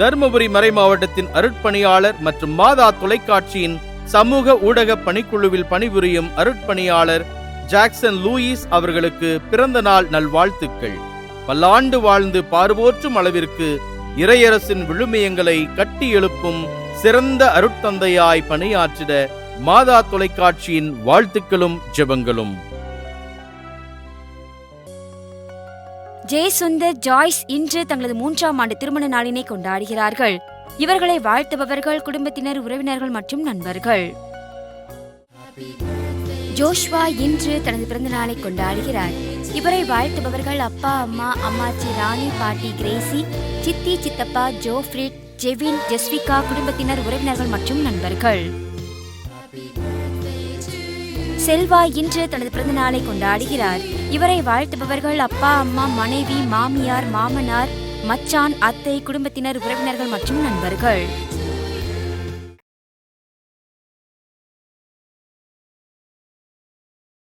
தருமபுரி மறை மாவட்டத்தின் அருட்பணியாளர் மற்றும் மாதா தொலைக்காட்சியின் சமூக ஊடக பணிக்குழுவில் பணிபுரியும் அருட்பணியாளர் ஜாக்சன் லூயிஸ் அவர்களுக்கு பிறந்த நாள் நல்வாழ்த்துக்கள். பல்லாண்டு வாழ்ந்து பார்வோற்றும் அளவிற்கு இறையரசின் விழுமியங்களை கட்டி எழுப்பும் சிறந்த அருட்தந்தையாய் பணியாற்றிட மாதா தொலைக்காட்சியின் வாழ்த்துக்களும் ஜெபங்களும். ஜெய்சுந்தர் ஜாய்ஸ் இன்று தங்களது மூன்றாம் ஆண்டு திருமண நாளினை கொண்டாடுகிறார்கள். இவர்களை வாழ்த்துபவர்கள் குடும்பத்தினர் உறவினர்கள் மற்றும் நண்பர்கள். ஜோஷ்வா இன்று தனது பிறந்த நாளை கொண்டாடுகிறார். இவரை வாழ்த்துபவர்கள் அப்பா அம்மா அம்மாச்சி ராணி பாட்டி கிரேசி சித்தி சித்தப்பா ஜோஃப்ரிட் ஜெவின் ஜெஸ்விகா குடும்பத்தினர் உறவினர்கள் மற்றும் நண்பர்கள். செல்வா இன்று தனது பிறந்த நாளை கொண்டாடுகிறார். இவரை வாழ்த்துபவர்கள் அப்பா அம்மா மனைவி மாமியார் மாமனார் மச்சான் அத்தை குடும்பத்தினர் உறவினர்கள் மற்றும் நண்பர்கள்.